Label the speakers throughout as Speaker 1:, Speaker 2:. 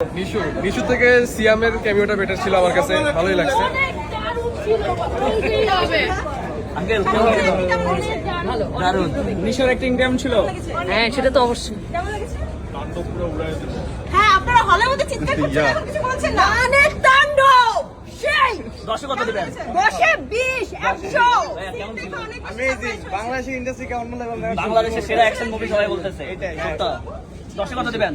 Speaker 1: নিশু নিশু থেকে সিয়ামের ক্যামিওটা বেটার ছিল আমার কাছে ভালোই লাগছে।
Speaker 2: দারুণ।
Speaker 3: নিশোর অ্যাক্টিং কেমন ছিল?
Speaker 2: হ্যাঁ সেটা তো অবশ্যই।
Speaker 4: হ্যাঁ আপনারা হলের মধ্যে চিৎকার করছেন এখন কিছু বলছেন না। অনেক তাণ্ডব! সেই!
Speaker 5: দশে কত দিবেন?
Speaker 4: দশে বিশ একশো!
Speaker 5: ভাইয়া, কেমন ছিল?
Speaker 1: অ্যামেজিং বাংলাদেশের ইন্ডাস্ট্রি কেমন মনে
Speaker 5: বাংলাদেশের সেরা অ্যাকশন মুভি সবাই বলতেছে। দশে কত দিবেন?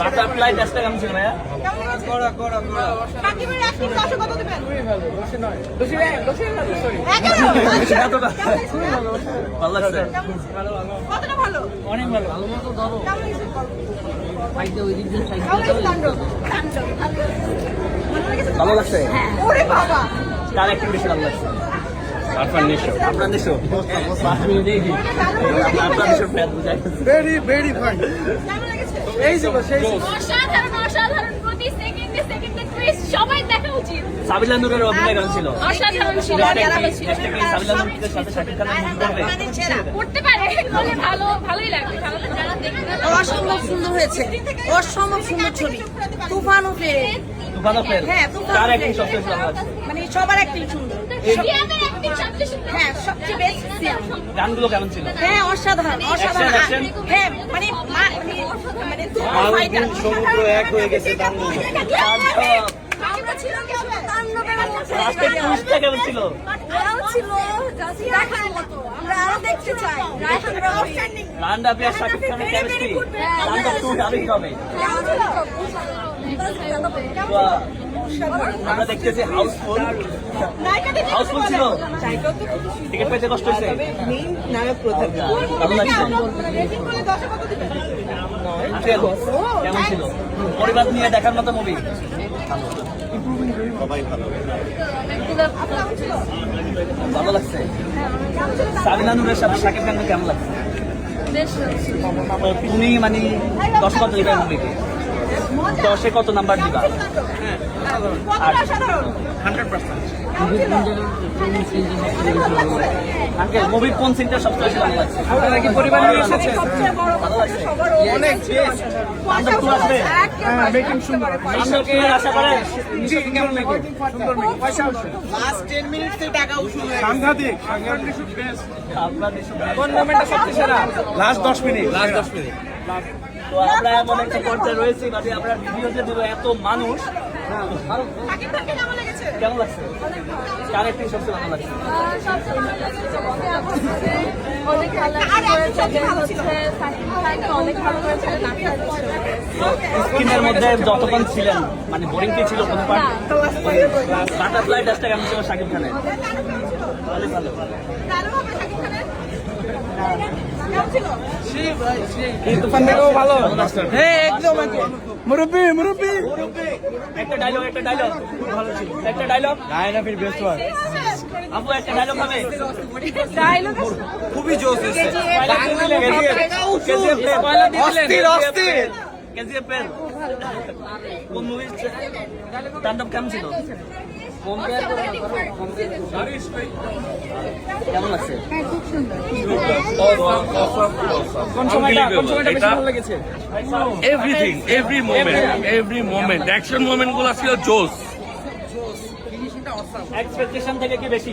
Speaker 5: বাটারফ্লাই ছিল ভাইয়া
Speaker 4: কড়া কত দিবেন
Speaker 5: ভালো লাগছে?
Speaker 4: ভালো
Speaker 3: ভালো
Speaker 4: বাবা।
Speaker 5: কার অ্যাক্টিং বেশি ভালো লাগছে। সাবিলা নূরের অভিনয় কেমন ছিল।
Speaker 2: অসাধারণ ছিল।
Speaker 5: দেশটা কি- দেশটা কি? সাবিলা নূরের সাথে শাকিব খানের
Speaker 2: করতে পারে বলে ভালো ভালোই লাগবে। ভালো
Speaker 6: অসম্ভব সুন্দর হয়েছে। অসম্ভব সুন্দর ছবি।
Speaker 5: তুফানও
Speaker 6: হ্যাঁ, মানে সবার একটি
Speaker 2: অ্যাক্টিং সুন্দর
Speaker 6: হ্যাঁ সবচেয়ে বেস্ট সিয়াম
Speaker 5: গানগুলো কেমন ছিল?
Speaker 6: হ্যাঁ অসাধারণ অসাধারণ? হ্যাঁ মানে মানে
Speaker 1: সমুদ্র এক হয়ে গেছে
Speaker 6: আমরা ছিল কেমন
Speaker 5: ছিল?
Speaker 6: ছিল দেখার মতো আমরা আরও দেখতে চাই আমরা আউটস্ট্যান্ডিং
Speaker 5: শাকিব খানের কেমিস্ট্রি টু হবে আমরা দেখতেছি হাউসফুল। হাউসফুল ছিল। টিকিট পেতে কষ্ট হয়েছে। ভালো লাগছে। আঙ্কেল, কেমন ছিল? পরিবার নিয়ে দেখার মতো মুভি ভালো। লাগছে? সাবিনা নূরের সাথে শাকিব খানকে কেমন লাগছে? তুমি মানে দশ কত দিবে মুভিকে দশে কত নাম্বার দিবা? আঙ্কেল মুভির কোন সিনটা সবচেয়ে বেশি ভালো লাগছে?
Speaker 3: আপনারা কি পরিবার নিয়ে এসেছেন
Speaker 1: অনেক বেশ
Speaker 5: তাণ্ডব টু আসবে
Speaker 3: হ্যাঁ মেকিং সুন্দর
Speaker 5: আশা করেন
Speaker 3: কেমন লাগে? সুন্দর। মেকিং পয়সা আসছে
Speaker 1: সাংঘাতিক। সাংঘাতিক। বেশ
Speaker 3: কোন মোমেন্টটা সবচেয়ে সেরা?
Speaker 1: লাস্ট 10 মিনিট লাস্ট 10 মিনিট
Speaker 5: তো আমরা এমন একটা পর্যায়ে রয়েছি মানে আমরা ভিডিওতে দিব এত মানুষ। কেমন লাগছে কার একটি সবচেয়ে ভালো লাগছে
Speaker 2: ভালো ভালো
Speaker 5: স্ক্রিনের মধ্যে যতক্ষণ ছিলেন মানে বোরিং কি ছিল কোনো পার্ট বাটারফ্লাই ডাস্টটা কেমন ছিল শাকিব খানের? ভালো। ভালো
Speaker 3: ভালো
Speaker 5: ভালো লাগছে
Speaker 3: হ্যাঁ একদম একদম। মুরব্বি মুরব্বি।
Speaker 5: একটা ডায়লগ একটা ডায়লগ খুব ভালো ছিল। একটা ডায়লগ
Speaker 1: রায়না ফির বেস্ট ওয়ান
Speaker 5: আপু একটা ডায়লগ হবে?
Speaker 1: খুবই জোস হয়েছে অস্থির অস্থির।
Speaker 5: কেজিএফ কোন মুভি তাণ্ডব কেমন ছিল? কেমন লাগছে
Speaker 3: কোন সময়টা কোন সময়টা বেশি ভালো লেগেছে?
Speaker 7: Everything every moment every moment action মোমেন্টগুলো ছিল জোস
Speaker 5: এক্সপেকটেশন থেকে কি বেশি?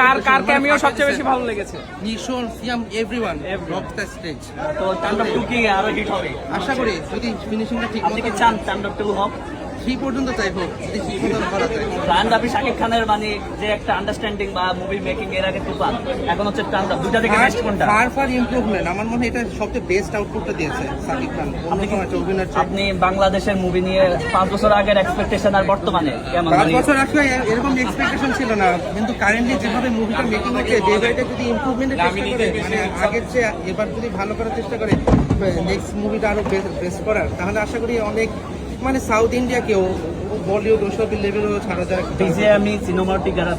Speaker 3: কার কার ক্যামিও সবচেয়ে বেশি ভালো লেগেছে?
Speaker 8: নিশোর Siam everyone rock the stage
Speaker 5: তো তাণ্ডব টু কি আরও হিট হবে।
Speaker 8: আশা করি যদি ফিনিশিংটা ঠিক
Speaker 5: আপনি
Speaker 8: মতো
Speaker 5: কি চান তাণ্ডব টু হোক
Speaker 8: থ্রি পর্যন্ত চাইব যদি ঠিক মতো করা যায়।
Speaker 5: প্রাণ দাবি শাকিব খানের মানে যে একটা আন্ডারস্ট্যান্ডিং বা মুভি মেকিং এর আগে তুফান এখন হচ্ছে তাণ্ডব দুটা থেকে বেস্ট কোনটা?
Speaker 8: ফার ফার ইমপ্রুভমেন্ট আমার মনে হয় এটা সবচেয়ে বেস্ট আউটপুটটা দিয়েছে সাকিব খান। একটা
Speaker 5: আপনি বাংলাদেশের মুভি নিয়ে পাঁচ বছর আগের এক্সপেকটেশন আর বর্তমানে কেমন
Speaker 8: পাঁচ বছর আসলে এরকম এক্সপেকটেশন ছিল না। কিন্তু কারেন্টলি যেভাবে মুভিটা মেকিং হচ্ছে ডে বাই ডে যদি ইমপ্রুভমেন্টের চেষ্টা করে মানে আগের চেয়ে এবার যদি ভালো করার চেষ্টা করে নেক্সট মুভিটা আরও বেস্ট করার তাহলে আশা করি অনেক মানে সাউথ ইন্ডিয়া কেউ বলিউড ওসব লেভেলও ছাড়া যায়।
Speaker 5: আমি সিনেমাটিক যারা